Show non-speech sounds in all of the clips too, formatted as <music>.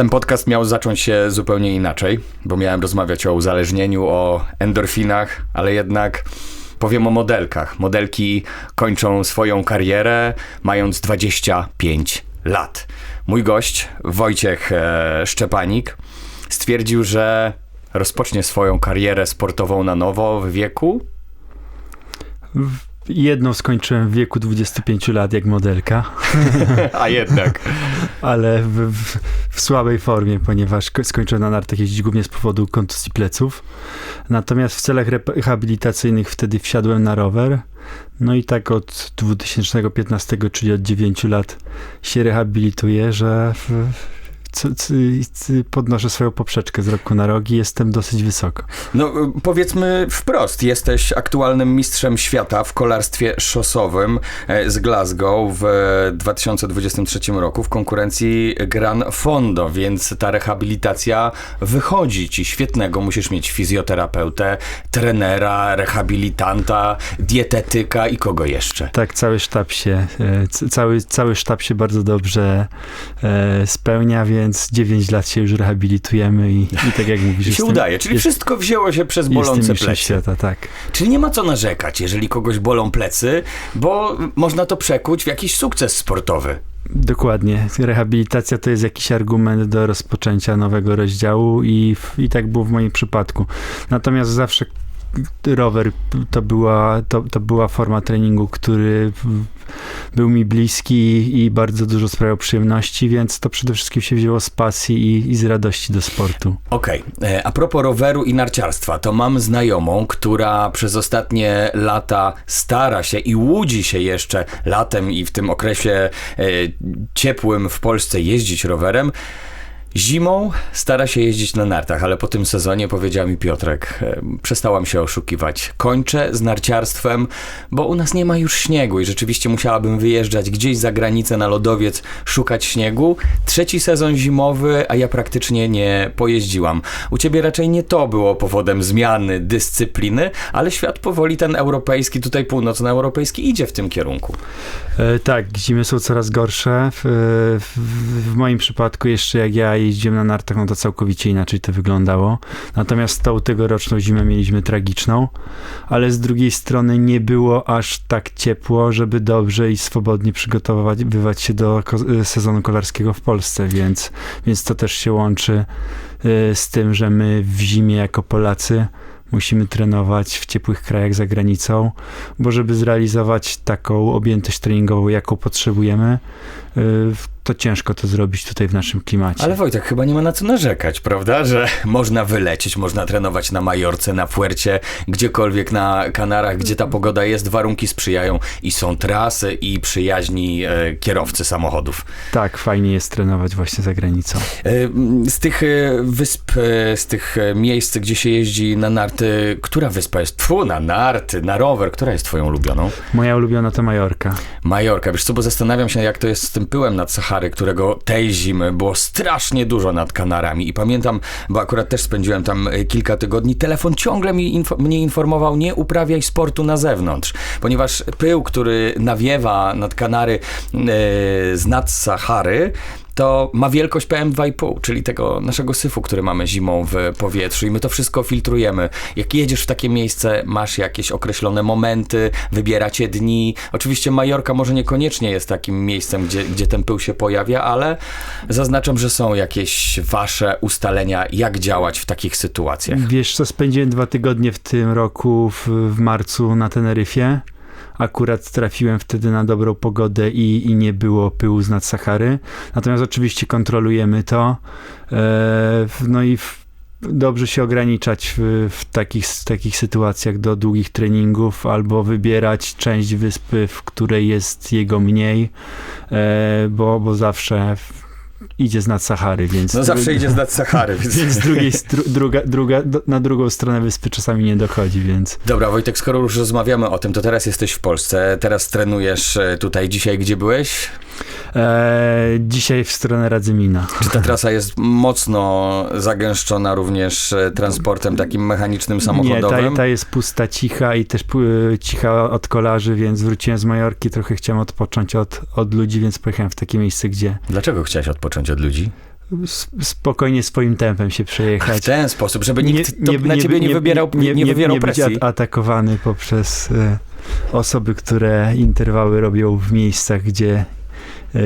Ten podcast miał zacząć się zupełnie inaczej, bo miałem rozmawiać o uzależnieniu, o endorfinach, ale jednak powiem o modelkach. Modelki kończą swoją karierę mając 25 lat. Mój gość, Wojciech e, Szczepanik, stwierdził, że rozpocznie swoją karierę sportową na nowo w wieku Jedną skończyłem w wieku 25 lat jak modelka. <laughs> A jednak. Ale w, w, w, słabej formie, ponieważ skończyłem na nartach jeździć głównie z powodu kontuzji pleców. Natomiast w celach rehabilitacyjnych wtedy wsiadłem na rower. No i tak od 2015, czyli od 9 lat się rehabilituję, że w, podnoszę swoją poprzeczkę z roku na rok i jestem dosyć wysoko. No powiedzmy wprost, jesteś aktualnym mistrzem świata w kolarstwie szosowym e, z Glasgow w 2023 roku w konkurencji Gran Fondo, więc ta rehabilitacja wychodzi ci świetnego. Musisz mieć fizjoterapeutę, trenera, rehabilitanta, dietetyka i kogo jeszcze? Tak, cały sztab się, e, cały, cały sztab się bardzo dobrze e, spełnia, więc więc 9 lat się już rehabilitujemy i, i tak jak mówisz... <laughs> się jestem, udaje, czyli jest, wszystko wzięło się przez bolące plecy. Świata, tak. Czyli nie ma co narzekać, jeżeli kogoś bolą plecy, bo można to przekuć w jakiś sukces sportowy. Dokładnie. Rehabilitacja to jest jakiś argument do rozpoczęcia nowego rozdziału i, i tak było w moim przypadku. Natomiast zawsze rower to była, to, to była forma treningu, który był mi bliski i bardzo dużo sprawiał przyjemności, więc to przede wszystkim się wzięło z pasji i, i z radości do sportu. Okej, okay. E, a propos roweru i narciarstwa, to mam znajomą, która przez ostatnie lata stara się i łudzi się jeszcze latem i w tym okresie e, ciepłym w Polsce jeździć rowerem. Zimą stara się jeździć na nartach, ale po tym sezonie powiedział mi Piotrek, e, przestałam się oszukiwać. Kończę z narciarstwem, bo u nas nie ma już śniegu i rzeczywiście musiałabym wyjeżdżać gdzieś za granicę na lodowiec, szukać śniegu. Trzeci sezon zimowy, a ja praktycznie nie pojeździłam. U ciebie raczej nie to było powodem zmiany dyscypliny, ale świat powoli ten europejski, tutaj północnoeuropejski idzie w tym kierunku. E, tak, zimy są coraz gorsze. W, w, w moim przypadku jeszcze jak ja jeździłem na nartach, no to całkowicie inaczej to wyglądało. Natomiast tą tegoroczną zimę mieliśmy tragiczną, ale z drugiej strony nie było aż tak ciepło, żeby dobrze i swobodnie przygotować bywać się do y, sezonu kolarskiego w Polsce, więc, więc to też się łączy y, z tym, że my w zimie jako Polacy musimy trenować w ciepłych krajach za granicą, bo żeby zrealizować taką objętość treningową, jaką potrzebujemy, y, to ciężko to zrobić tutaj w naszym klimacie. Ale Wojtek, chyba nie ma na co narzekać, prawda? Że <laughs> można wylecieć, można trenować na Majorce, na Fuercie, gdziekolwiek na Kanarach, gdzie ta pogoda jest, warunki sprzyjają i są trasy i przyjaźni e, kierowcy samochodów. Tak, fajnie jest trenować właśnie za granicą. E, z tych e, wysp, e, z tych e, miejsc, gdzie się jeździ na narty, która wyspa jest? Tfu, na narty, na rower, która jest twoją ulubioną? Moja ulubiona to Majorka. Majorka, wiesz co, bo zastanawiam się, jak to jest z tym pyłem nad Saharą którego tej zimy było strasznie dużo nad Kanarami. I pamiętam, bo akurat też spędziłem tam e, kilka tygodni, telefon ciągle mi mnie informował, nie uprawiaj sportu na zewnątrz, ponieważ pył, który nawiewa nad Kanary e, z nad Sahary, to ma wielkość PM2,5, czyli tego naszego syfu, który mamy zimą w powietrzu i my to wszystko filtrujemy. Jak jedziesz w takie miejsce, masz jakieś określone momenty, wybieracie dni. Oczywiście Majorka może niekoniecznie jest takim miejscem, gdzie, gdzie ten pył się pojawia, ale zaznaczam, że są jakieś wasze ustalenia, jak działać w takich sytuacjach. Wiesz co, spędziłem dwa tygodnie w tym roku w, w marcu na Teneryfie akurat trafiłem wtedy na dobrą pogodę i, i nie było pyłu z nad Sahary. Natomiast oczywiście kontrolujemy to. E, no i dobrze się ograniczać w, w, takich, takich sytuacjach do długich treningów albo wybierać część wyspy, w której jest jego mniej, e, bo, bo zawsze idzie z nad Sahary, więc... No zawsze idzie z nad Sahary, <laughs> więc... więc drugiej, druga, druga, na drugą stronę wyspy czasami nie dochodzi, więc... Dobra, Wojtek, skoro już rozmawiamy o tym, to teraz jesteś w Polsce, teraz trenujesz e, tutaj, dzisiaj gdzie byłeś? E, dzisiaj w stronę Radzymina. Czy ta trasa jest mocno zagęszczona również e, transportem takim mechanicznym, samochodowym? Nie, ta, ta jest pusta, cicha i też cicha od kolarzy, więc wróciłem z Majorki, trochę chciałem odpocząć od, od ludzi, więc pojechałem w takie miejsce, gdzie... Dlaczego chciałeś odpocząć od ludzi? spokojnie swoim tempem się W przejechać. ten sposób, żeby nikt to na ciebie nie, wybierał, nie, wywierał nie być presji. at- atakowany poprzez e, osoby, które interwały robią w miejscach, gdzie,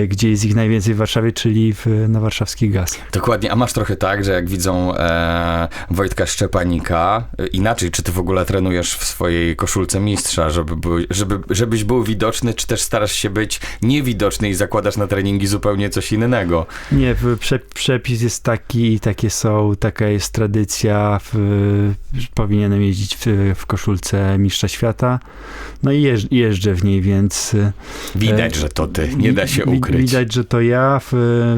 gdzie jest ich najwięcej w Warszawie, czyli w, na warszawski gaz. Dokładnie, a masz trochę tak, że jak widzą e, Wojtka Szczepanika, e, inaczej, czy ty w ogóle trenujesz w swojej koszulce mistrza, żeby, był, żeby, żebyś był widoczny, czy też starasz się być niewidoczny i zakładasz na treningi zupełnie coś innego? Nie, prze, przepis jest taki, takie są, taka jest tradycja, w, powinienem jeździć w, w koszulce mistrza świata, no i jeżdż, jeżdżę w niej, więc e, Widać, że to ty, nie da się ukryć. Widać, że to ja. W,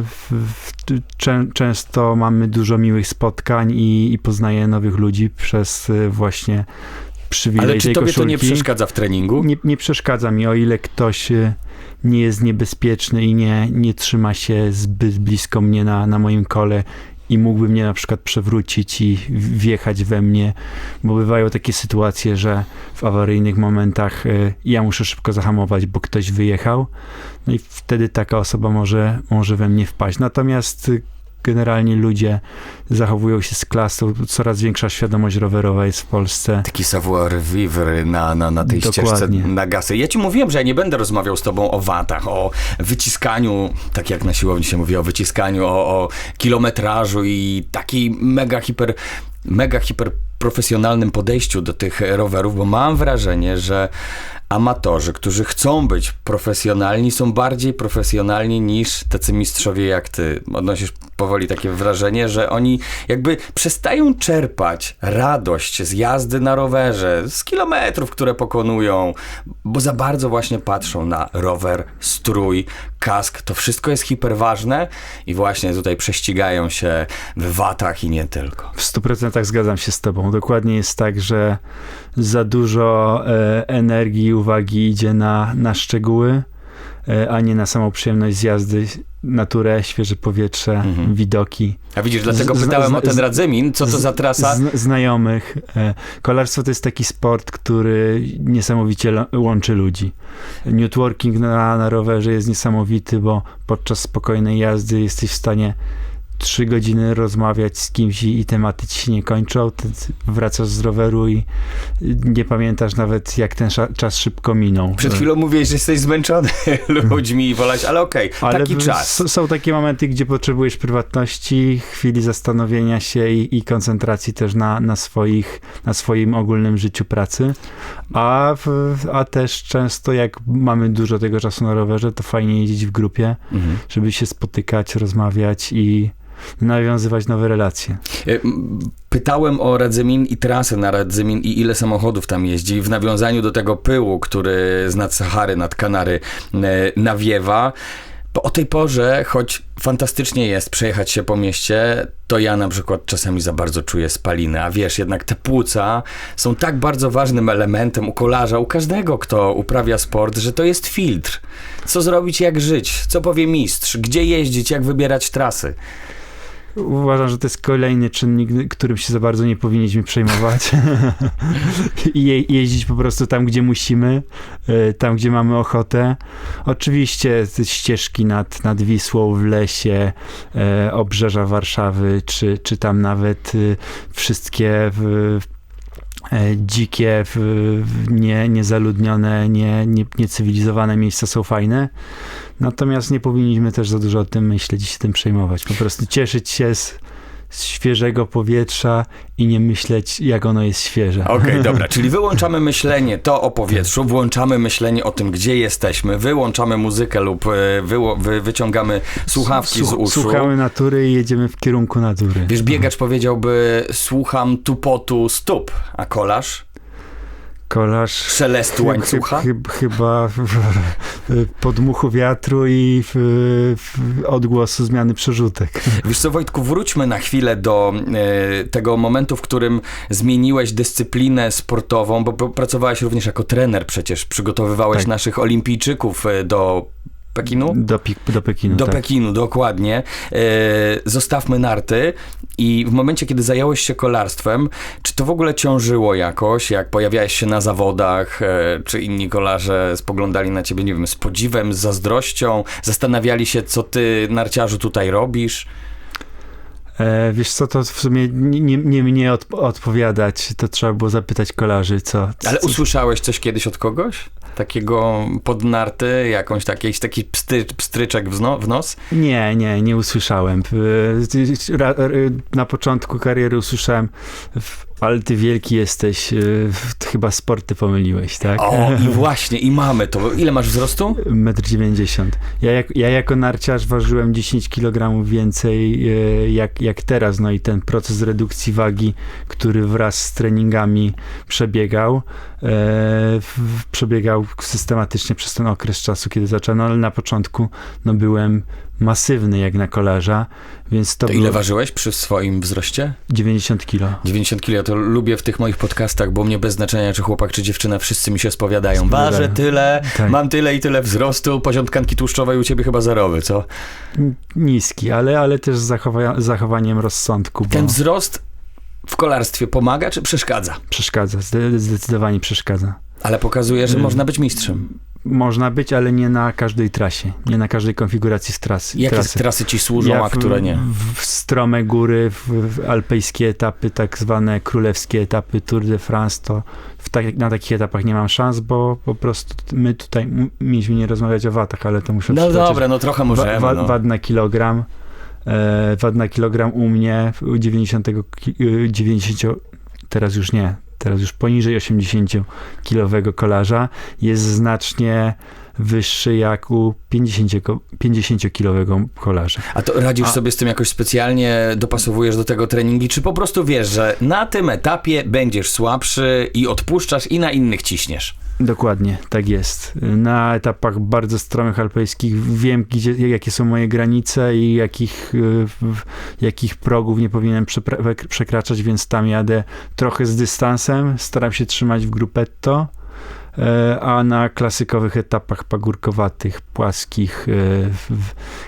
w, w, czę, często mamy dużo miłych spotkań i, i poznaję nowych ludzi przez y, właśnie przywilej Ale czy tobie to koszulki. nie przeszkadza w treningu? Nie, nie przeszkadza mi, o ile ktoś y, nie jest niebezpieczny i nie, nie trzyma się zbyt blisko mnie na, na moim kole i mógłby mnie na przykład przewrócić i wjechać we mnie, bo bywają takie sytuacje, że w awaryjnych momentach y, ja muszę szybko zahamować, bo ktoś wyjechał, no i wtedy taka osoba może, może we mnie wpaść. Natomiast y, generalnie ludzie zachowują się z klasą, coraz większa świadomość rowerowa jest w Polsce. Taki savoir vivre na, na, na tej ścieżce Dokładnie. na gasy. Ja ci mówiłem, że ja nie będę rozmawiał z tobą o watach, o wyciskaniu, tak jak na siłowni się mówi, o wyciskaniu, o, o kilometrażu i takiej mega hiper, mega hiper profesjonalnym podejściu do tych rowerów, bo mam wrażenie, że amatorzy, którzy chcą być profesjonalni, są bardziej profesjonalni niż tacy mistrzowie jak ty. Odnosisz powoli takie wrażenie, że oni jakby przestają czerpać radość z jazdy na rowerze, z kilometrów, które pokonują, bo za bardzo właśnie patrzą na rower, strój, kask. To wszystko jest hiperważne i właśnie tutaj prześcigają się w watach i nie tylko. W 100% zgadzam się z Tobą. Dokładnie jest tak, że za dużo e, energii i uwagi idzie na, na szczegóły, a nie na samą przyjemność z jazdy, naturę, świeże powietrze, Mhm. widoki. A widzisz, dlatego Z- z- pytałem o ten Radzymin, co to za trasa? Z, znajomych. E, kolarstwo to jest taki sport, który niesamowicie łączy ludzi. Networking na, na rowerze jest niesamowity, bo podczas spokojnej jazdy jesteś w stanie trzy godziny rozmawiać z kimś i, i tematy ci się nie kończą. Ty wracasz z roweru i nie pamiętasz nawet, jak ten czas szybko minął. Przed chwilą mówiłeś, że jesteś zmęczony <laughs> ludźmi i wolać, ale okej, Ale taki czas. Są takie momenty, gdzie potrzebujesz prywatności, chwili zastanowienia się i, i koncentracji też na, na, swoich, na swoim ogólnym życiu pracy. A, w, a też często, jak mamy dużo tego czasu na rowerze, to fajnie jeździć w grupie, Mhm. żeby się spotykać, rozmawiać i nawiązywać nowe relacje. E, Pytałem o Radzymin i trasę na Radzymin i ile samochodów tam jeździ w nawiązaniu do tego pyłu, który z nad Sahary, nad Kanary e, nawiewa. Bo o tej porze, choć fantastycznie jest przejechać się po mieście, to ja na przykład czasami za bardzo czuję spaliny. A wiesz, jednak te płuca są tak bardzo ważnym elementem u kolarza, u każdego, kto uprawia sport, że to jest filtr. Co zrobić, jak żyć? Co powie mistrz? Gdzie jeździć? Jak wybierać trasy? Uważam, że to jest kolejny czynnik, którym się za bardzo nie powinniśmy przejmować. <laughs> I je, jeździć po prostu tam, gdzie musimy, y, tam, gdzie mamy ochotę. Oczywiście ścieżki nad, nad Wisłą w lesie, e, obrzeża Warszawy, czy, czy tam nawet y, wszystkie w, e, dzikie, w, w nie, niezaludnione, nie, nie, niecywilizowane miejsca są fajne. Natomiast nie powinniśmy też za dużo o tym myśleć i się tym przejmować. Po prostu cieszyć się z, z świeżego powietrza i nie myśleć, jak ono jest świeże. Okej, <laughs> dobra, czyli wyłączamy myślenie to o powietrzu, włączamy myślenie o tym, gdzie jesteśmy, wyłączamy muzykę lub e, wyło, wy, wyciągamy słuchawki z Słuch- uszu. Słuchamy natury i jedziemy w kierunku natury. Wiesz, biegacz powiedziałby, słucham tupotu stóp, a kolarz? Kolarz Szelestu łańcucha? chy- chy- chyba w, w podmuchu wiatru i odgłosu zmiany przerzutek. Wiesz co, Wojtku, wróćmy na chwilę do e, tego momentu, w którym zmieniłeś dyscyplinę sportową, bo pracowałeś również jako trener przecież, przygotowywałeś Tak. naszych olimpijczyków e, do Pekinu? Do, do Pekinu, Do tak. Pekinu, dokładnie. E, zostawmy narty i w momencie, kiedy zająłeś się kolarstwem, czy to w ogóle ciążyło jakoś, jak pojawiałeś się na zawodach, e, czy inni kolarze spoglądali na ciebie, nie wiem, z podziwem, z zazdrością, zastanawiali się, co ty, narciarzu, tutaj robisz? E, wiesz co, to w sumie nie, nie, nie mnie od, odpowiadać, to trzeba było zapytać kolarzy, co... co Ale usłyszałeś coś kiedyś od kogoś? Takiego podnarty, jakąś taki, taki pstry, pstryczek w, no, w nos? Nie, nie, nie usłyszałem. E, ra- ra- Na początku kariery usłyszałem, w- ale ty wielki jesteś, w- chyba sporty pomyliłeś, tak? O, i <laughs> właśnie, i mamy to. Ile masz wzrostu? Metr 90. Ja, jak, ja jako narciarz ważyłem 10 kg więcej e, jak, jak teraz, no i ten proces redukcji wagi, który wraz z treningami przebiegał, w- przebiegał systematycznie przez ten okres czasu, kiedy zacząłem, no, ale na początku no, byłem masywny jak na kolarza, więc to, To było ile ważyłeś przy swoim wzroście? 90 kg. 90 kilo, to lubię w tych moich podcastach, bo mnie bez znaczenia, czy chłopak, czy dziewczyna, wszyscy mi się spowiadają. Ważę tyle, Tak. mam tyle i tyle wzrostu, poziom tkanki tłuszczowej u ciebie chyba zerowy, co? Niski, ale, ale też z zachowa- zachowaniem rozsądku, bo Ten wzrost w kolarstwie pomaga, czy przeszkadza? przeszkadza, zde- zdecydowanie przeszkadza. Ale pokazuje, że Mm. można być mistrzem. Można być, ale nie na każdej trasie, nie na każdej konfiguracji z trasy. Jakie trasy. trasy ci służą, Ja a które nie? W, w strome góry, w, w alpejskie etapy, tak zwane królewskie etapy Tour de France, to w tak, na takich etapach nie mam szans, bo po prostu my tutaj mieliśmy nie rozmawiać o watach, ale to muszę No dobra, no trochę Wa, możemy. wa, no. Wad na kilogram. E, wad na kilogram u mnie u 90, ki- y, 90, teraz już nie, teraz już poniżej 80-kilowego kolarza. Jest znacznie wyższy jak u 50 ko- 50-kilowego kolarza. A to radzisz A- sobie z tym jakoś specjalnie, dopasowujesz do tego treningi, czy po prostu wiesz, że na tym etapie będziesz słabszy i odpuszczasz i na innych ciśniesz? Dokładnie, tak jest. Na etapach bardzo stromych alpejskich wiem, gdzie, jakie są moje granice i jakich, y, jakich progów nie powinienem przekraczać, więc tam jadę trochę z dystansem, staram się trzymać w gruppetto, e, a na klasykowych etapach pagórkowatych, płaskich, e,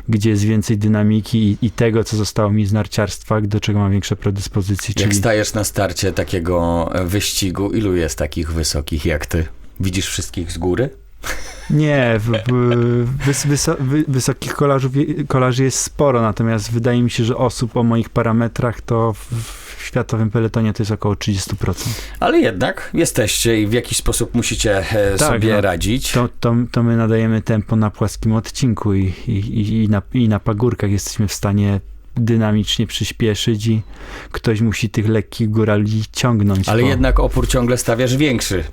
gdzie jest więcej dynamiki i, tego, co zostało mi z narciarstwa, do czego mam większe predyspozycje, Jak czyli stajesz na starcie takiego e, wyścigu, ilu jest takich wysokich jak ty? Widzisz wszystkich z góry? Nie, w, wys, wyso, wy, wysokich kolarzy jest sporo, natomiast wydaje mi się, że osób o moich parametrach to w światowym peletonie to jest około 30%. Ale jednak jesteście i w jakiś sposób musicie e, Tak, sobie no. radzić. To, to, to my nadajemy tempo na płaskim odcinku i, i, i, na, i na pagórkach jesteśmy w stanie dynamicznie przyspieszyć i ktoś musi tych lekkich górali ciągnąć. Ale po- jednak opór ciągle stawiasz większy.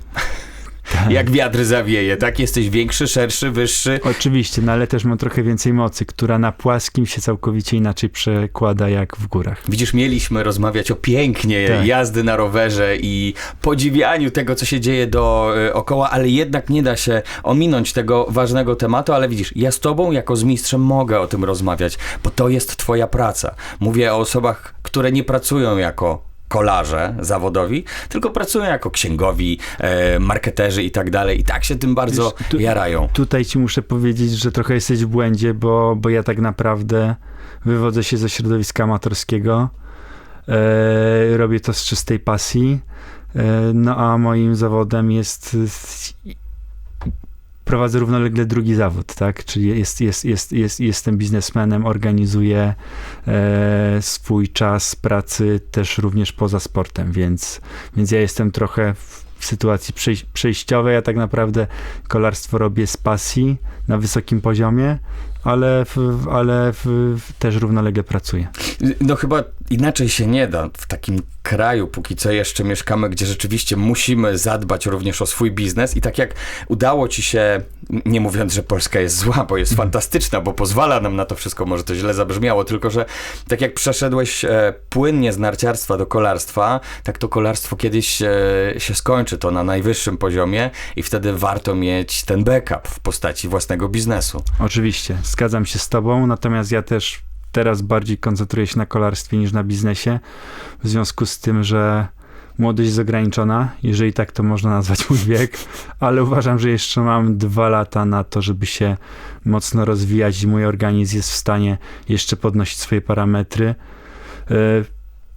Tak. Jak wiatr zawieje, tak? Jesteś większy, szerszy, wyższy. Oczywiście, no ale też mam trochę więcej mocy, która na płaskim się całkowicie inaczej przekłada jak w górach. Widzisz, mieliśmy rozmawiać o pięknie Tak. jazdy na rowerze i podziwianiu tego, co się dzieje dookoła, ale jednak nie da się ominąć tego ważnego tematu, ale widzisz, ja z tobą jako z mistrzem mogę o tym rozmawiać, bo to jest twoja praca. Mówię o osobach, które nie pracują jako kolarze zawodowi, tylko pracują jako księgowi, e, marketerzy i tak dalej i tak się tym bardzo Wiesz, tu- jarają. Tutaj ci muszę powiedzieć, że trochę jesteś w błędzie, bo, bo ja tak naprawdę wywodzę się ze środowiska amatorskiego. E, robię to z czystej pasji. E, no a moim zawodem jest. Prowadzę równolegle drugi zawód, tak? Czyli jest, jest, jest, jest, jestem biznesmenem, organizuję e, swój czas pracy też również poza sportem, więc, więc ja jestem trochę w sytuacji przejś- przejściowej, a tak naprawdę kolarstwo robię z pasji na wysokim poziomie, ale, w, ale w, też równolegle pracuję. No chyba inaczej się nie da w takim kraju, póki co jeszcze mieszkamy, gdzie rzeczywiście musimy zadbać również o swój biznes i tak jak udało ci się, nie mówiąc, że Polska jest zła, bo jest fantastyczna, bo pozwala nam na to wszystko, może to źle zabrzmiało, tylko że tak jak przeszedłeś e, płynnie z narciarstwa do kolarstwa, tak to kolarstwo kiedyś e, się skończy, to na najwyższym poziomie i wtedy warto mieć ten backup w postaci własnego biznesu. Oczywiście, zgadzam się z tobą, natomiast ja też teraz bardziej koncentruję się na kolarstwie niż na biznesie, w związku z tym, że młodość jest ograniczona, jeżeli tak to można nazwać mój wiek, ale uważam, że jeszcze mam dwa lata na to, żeby się mocno rozwijać i mój organizm jest w stanie jeszcze podnosić swoje parametry. E,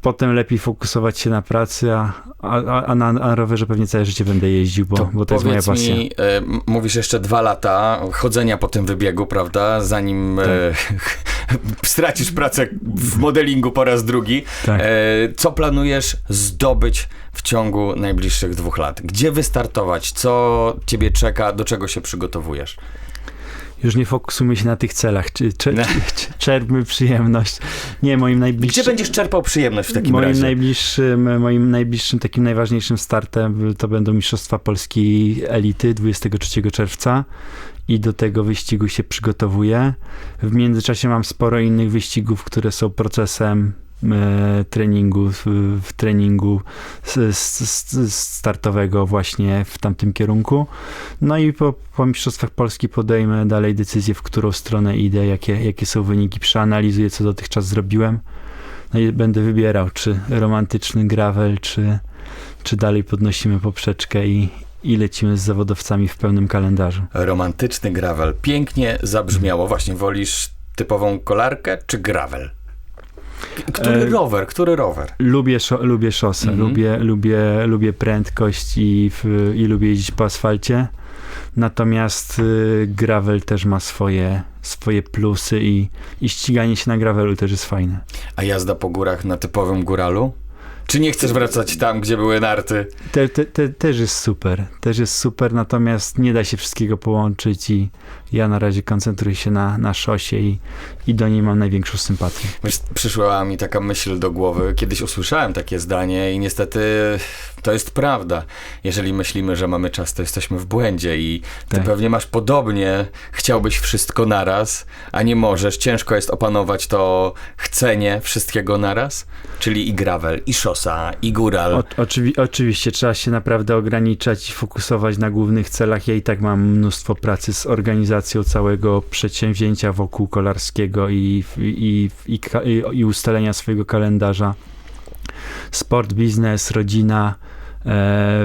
Potem lepiej fokusować się na pracy, a, a, a na, a rowerze pewnie całe życie będę jeździł, bo bo to jest moja pasja. Mi, e, m- mówisz jeszcze dwa lata chodzenia po tym wybiegu, prawda? Zanim e, <laughs> stracisz pracę w modelingu po raz drugi. Tak. E, co planujesz zdobyć w ciągu najbliższych dwóch lat? Gdzie wystartować? Co ciebie czeka? Do czego się przygotowujesz? Już nie fokusujmy się na tych celach. Czy, czy, czy, czerpmy przyjemność. Nie, moim Gdzie najbliższym... będziesz czerpał przyjemność w takim moim razie? najbliższym, moim najbliższym, takim najważniejszym startem to będą Mistrzostwa Polski Elity 23 czerwca i do tego wyścigu się przygotowuję. W międzyczasie mam sporo innych wyścigów, które są procesem treningu, w, treningu startowego właśnie w tamtym kierunku. No i po, po Mistrzostwach Polski podejmę dalej decyzję, w którą stronę idę, jakie, jakie są wyniki, przeanalizuję, co dotychczas zrobiłem. No i będę wybierał, czy romantyczny gravel, czy, czy dalej podnosimy poprzeczkę i, i lecimy z zawodowcami w pełnym kalendarzu. Romantyczny gravel. Pięknie zabrzmiało. Właśnie wolisz typową kolarkę czy gravel? Który E, rower? Który rower? Lubię, lubię szosę, Mhm. lubię, lubię, lubię prędkość i, w, i lubię jeździć po asfalcie. Natomiast y, gravel też ma swoje, swoje plusy i, i ściganie się na gravelu też jest fajne. A jazda po górach na typowym góralu? Czy nie chcesz wracać tam, gdzie były narty? Te, te, te, też jest super, też jest super, natomiast nie da się wszystkiego połączyć i ja na razie koncentruję się na, na szosie i, i do niej mam największą sympatię. Wiesz, przyszła mi taka myśl do głowy. Kiedyś usłyszałem takie zdanie i niestety to jest prawda. Jeżeli myślimy, że mamy czas, to jesteśmy w błędzie i ty Tak. pewnie masz podobnie. Chciałbyś wszystko naraz, a nie możesz. Ciężko jest opanować to chcenie wszystkiego naraz. Czyli i gravel, i szosa, i góral. O, oczywi, oczywiście trzeba się naprawdę ograniczać i fokusować na głównych celach. Ja i tak mam mnóstwo pracy z organizacją całego przedsięwzięcia wokół kolarskiego i, i, i, i, i ustalenia swojego kalendarza. Sport, biznes, rodzina, e,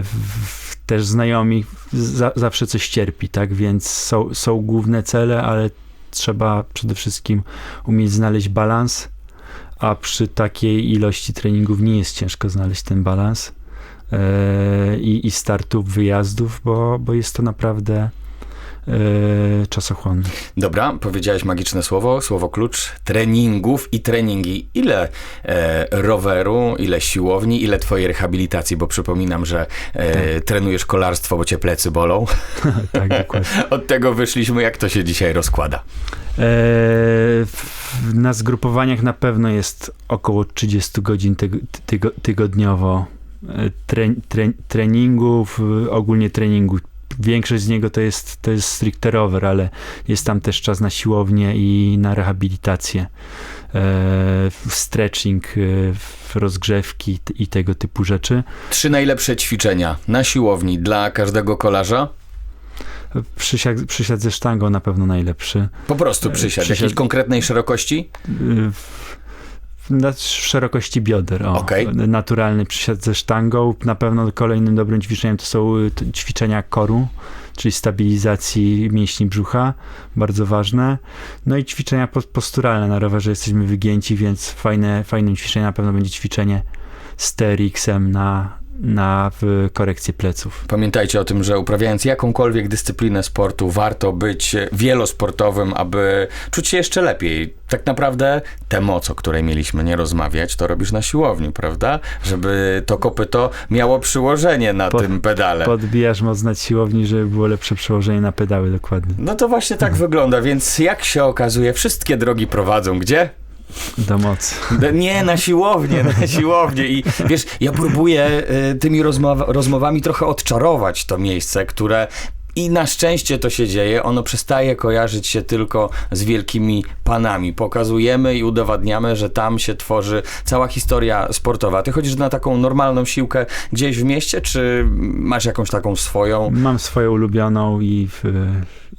w, też znajomi, za, zawsze coś cierpi, tak? Więc są, są główne cele, ale trzeba przede wszystkim umieć znaleźć balans a przy takiej ilości treningów nie jest ciężko znaleźć ten balans e, i, i startów, wyjazdów, bo, bo jest to naprawdę e, czasochłonne. Dobra, powiedziałeś magiczne słowo, słowo klucz treningów i treningi. Ile e, roweru, ile siłowni, ile twojej rehabilitacji, bo przypominam, że e, trenujesz kolarstwo, bo cię plecy bolą. <laughs> tak, dokładnie. <laughs> Od tego wyszliśmy, jak to się dzisiaj rozkłada. E, na zgrupowaniach na pewno jest około 30 godzin tygo, tygo, tygodniowo e, tre, tre, treningów, ogólnie treningu. Większość z niego to jest, to jest stricte rower, ale jest tam też czas na siłownię i na rehabilitację, e, stretching, e, rozgrzewki i tego typu rzeczy. Trzy najlepsze ćwiczenia na siłowni dla każdego kolarza. Przysiad, przysiad ze sztangą na pewno najlepszy. Po prostu E, przysiad. przysiad- Jakiejś konkretnej szerokości? w, na szerokości bioder. O, Okej. Naturalny przysiad ze sztangą. Na pewno kolejnym dobrym ćwiczeniem to są y, ćwiczenia koru, czyli stabilizacji mięśni brzucha. Bardzo ważne. No i ćwiczenia pos- posturalne. Na rowerze jesteśmy wygięci, więc fajne, fajnym ćwiczeniem na pewno będzie ćwiczenie z TRX-em na, na korekcję pleców. Pamiętajcie o tym, że uprawiając jakąkolwiek dyscyplinę sportu, warto być wielosportowym, aby czuć się jeszcze lepiej. Tak naprawdę tę moc, o której mieliśmy nie rozmawiać, to robisz na siłowni, prawda? Żeby to kopyto miało przyłożenie na Pod- tym pedale. Podbijasz moc nad siłowni, żeby było lepsze przełożenie na pedały, dokładnie. No to właśnie tak wygląda, więc jak się okazuje, wszystkie drogi prowadzą gdzie? Do mocy. D- Nie, na siłownię, na <laughs> siłownię. I wiesz, ja próbuję y, tymi rozmowa- rozmowami trochę odczarować to miejsce, które i na szczęście to się dzieje, ono przestaje kojarzyć się tylko z wielkimi panami. Pokazujemy i udowadniamy, że tam się tworzy cała historia sportowa. Ty chodzisz na taką normalną siłkę gdzieś w mieście, czy masz jakąś taką swoją? Mam swoją ulubioną i, w,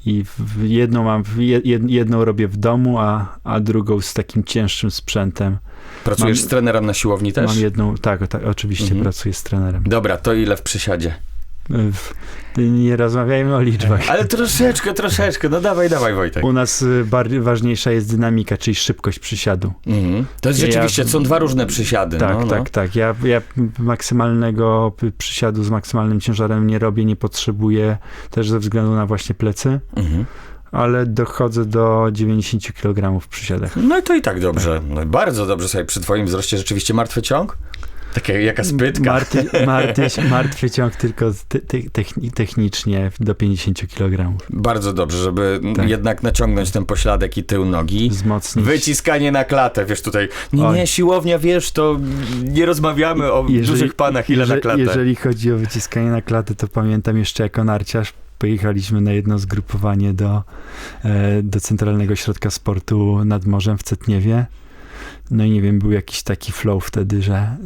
i w jedną mam, jed, jedną robię w domu, a, a drugą z takim cięższym sprzętem. Pracujesz Mam- z trenerem na siłowni też? Mam jedną, tak, tak oczywiście Mhm. pracuję z trenerem. Dobra, to ile w przysiadzie? Nie rozmawiajmy o liczbach. Ale troszeczkę, troszeczkę. No dawaj, dawaj Wojtek. U nas y, ważniejsza jest dynamika, czyli szybkość przysiadu. Mhm. To jest Ja- rzeczywiście, są dwa różne przysiady. Tak, no, no. tak, tak. Ja, ja maksymalnego przysiadu z maksymalnym ciężarem nie robię, nie potrzebuję, też ze względu na właśnie plecy. Mhm. ale dochodzę do 90 kg w przysiadach. No i to i tak dobrze. No, bardzo dobrze sobie przy twoim wzroście rzeczywiście martwy ciąg? Takie jaka spytka. Martwy, <laughs> martwy, martwy ciąg tylko te, te, techni- technicznie do 50 kg. Bardzo dobrze, żeby Tak. jednak naciągnąć ten pośladek i tył nogi. Wzmocnić. Wyciskanie na klatę, wiesz tutaj. Nie, nie, siłownia, wiesz, to nie rozmawiamy o dużych panach, ile na jeże- klatę. Jeżeli chodzi o wyciskanie na klatę, to pamiętam jeszcze jako narciarz pojechaliśmy na jedno zgrupowanie do, e, do Centralnego Ośrodka Sportu nad morzem w Cetniewie. No i nie wiem, był jakiś taki flow wtedy, że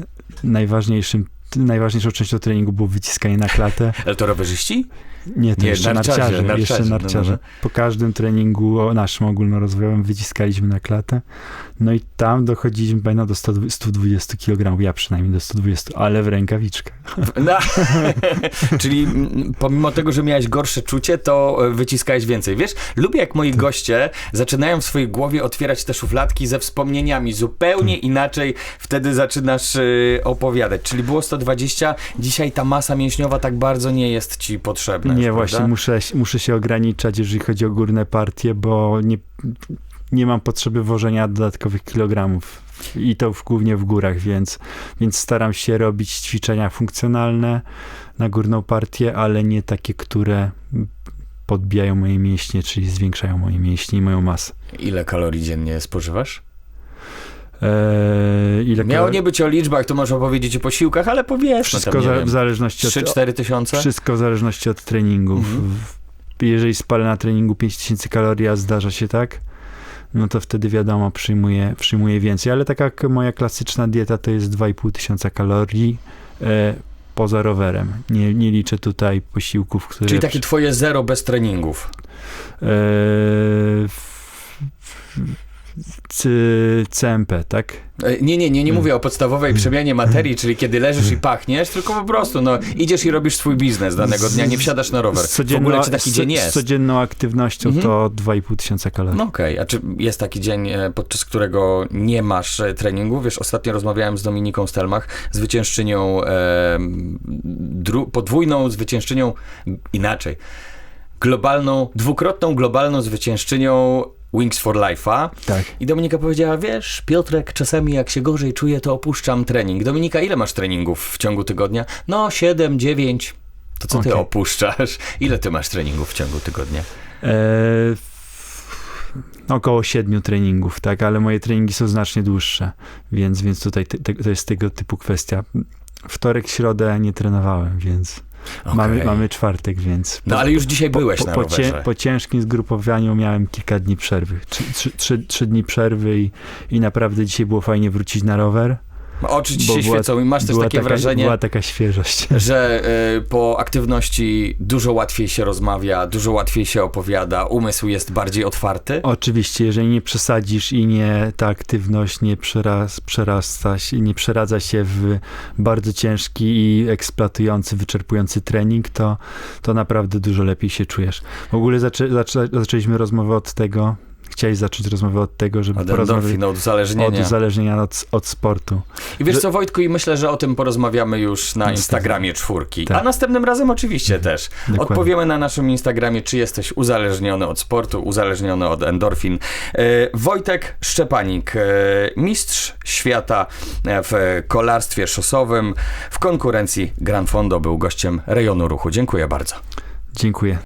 najważniejszym Najważniejszą częścią treningu było wyciskanie na klatę. Ale to rowerzyści? Nie, to Nie, jeszcze narciarze, narciarze, narciarze, jeszcze no, narciarze. no, Po każdym treningu naszym ogólnorozwojowym wyciskaliśmy na klatę. No i tam dochodziliśmy pamiętam do 100, 120 kg, ja przynajmniej do 120, ale w rękawiczkach. No. <laughs> Czyli pomimo tego, że miałeś gorsze czucie, to e, wyciskałeś więcej. Wiesz, lubię jak moi goście zaczynają w swojej głowie otwierać te szufladki ze wspomnieniami. Zupełnie inaczej wtedy zaczynasz e, opowiadać. Czyli było 120, dzisiaj ta masa mięśniowa tak bardzo nie jest ci potrzebna. Nie, już, właśnie prawda? muszę, muszę się ograniczać, jeżeli chodzi o górne partie, bo nie, nie mam potrzeby wożenia dodatkowych kilogramów. I to w, głównie w górach, więc, więc staram się robić ćwiczenia funkcjonalne na górną partię, ale nie takie, które podbijają moje mięśnie, czyli zwiększają moje mięśnie i moją masę. Ile kalorii dziennie spożywasz? Eee, ile Miało nie być o liczbach, to można powiedzieć o posiłkach, ale powiesz. Wszystko tam, za, w zależności od, 3-4 tysiące? Wszystko w zależności od treningów. Mhm. Jeżeli spalę na treningu 5000 kalorii, a zdarza się tak, no to wtedy wiadomo, przyjmuję, przyjmuję więcej. Ale taka k- moja klasyczna dieta to jest 2,5 tysiąca kalorii e, poza rowerem. Nie, nie liczę tutaj posiłków, które... Czyli takie twoje zero bez treningów. E, w- w- CMP, tak? E, Nie, nie, nie, nie mówię o podstawowej przemianie materii, czyli kiedy leżysz i pachniesz, tylko po prostu, no, idziesz i robisz swój biznes danego dnia, nie wsiadasz na rower. Z W ogóle czy taki z, dzień z jest? codzienną aktywnością Mhm. to 2,5 tysiąca kalorii. No okej, a czy jest taki dzień, e, podczas którego nie masz e, treningu? Wiesz, ostatnio rozmawiałem z Dominiką Stelmach, zwyciężczynią, e, podwójną zwyciężczynią, inaczej, globalną, dwukrotną globalną zwyciężczynią Wings for Life'a. Tak. I Dominika powiedziała, wiesz, Piotrek, czasami jak się gorzej czuję, to opuszczam trening. Dominika, ile masz treningów w ciągu tygodnia? No, 7, 9. To co ty Okej. opuszczasz? <laughs> Ile ty masz treningów w ciągu tygodnia? E, około siedmiu treningów, tak, ale moje treningi są znacznie dłuższe, więc, więc tutaj te, te, to jest tego typu kwestia. Wtorek, środę nie trenowałem, więc mamy, Okej. mamy czwartek, więc... No ale już dzisiaj byłeś po, na po, rowerze. po ciężkim zgrupowaniu miałem kilka dni przerwy. Trzy, trzy, trzy, trzy dni przerwy i, i naprawdę dzisiaj było fajnie wrócić na rower. Oczy ci się była- świecą i masz też takie taka, wrażenie, Była taka świeżość. <laughs> że y, po aktywności dużo łatwiej się rozmawia, dużo łatwiej się opowiada, umysł jest bardziej otwarty. Oczywiście, jeżeli nie przesadzisz i nie ta aktywność nie przeraz, przerasta się, nie przeradza się w bardzo ciężki i eksploatujący, wyczerpujący trening, to, to naprawdę dużo lepiej się czujesz. W ogóle zaczę, zaczę, zaczęliśmy rozmowę od tego, chciałeś zacząć rozmowę od tego, żeby Od porozmawiać od od uzależnienia. uzależnienia od, od sportu. I wiesz co, Wojtku, i myślę, że o tym porozmawiamy już na Instagramie czwórki. tak. A następnym razem oczywiście też. Dokładnie. Odpowiemy na naszym Instagramie, czy jesteś uzależniony od sportu, uzależniony od endorfin. E, Wojtek Szczepanik, e, mistrz świata e, w kolarstwie szosowym w konkurencji Gran Fondo był gościem rejonu ruchu. Dziękuję bardzo. Dziękuję.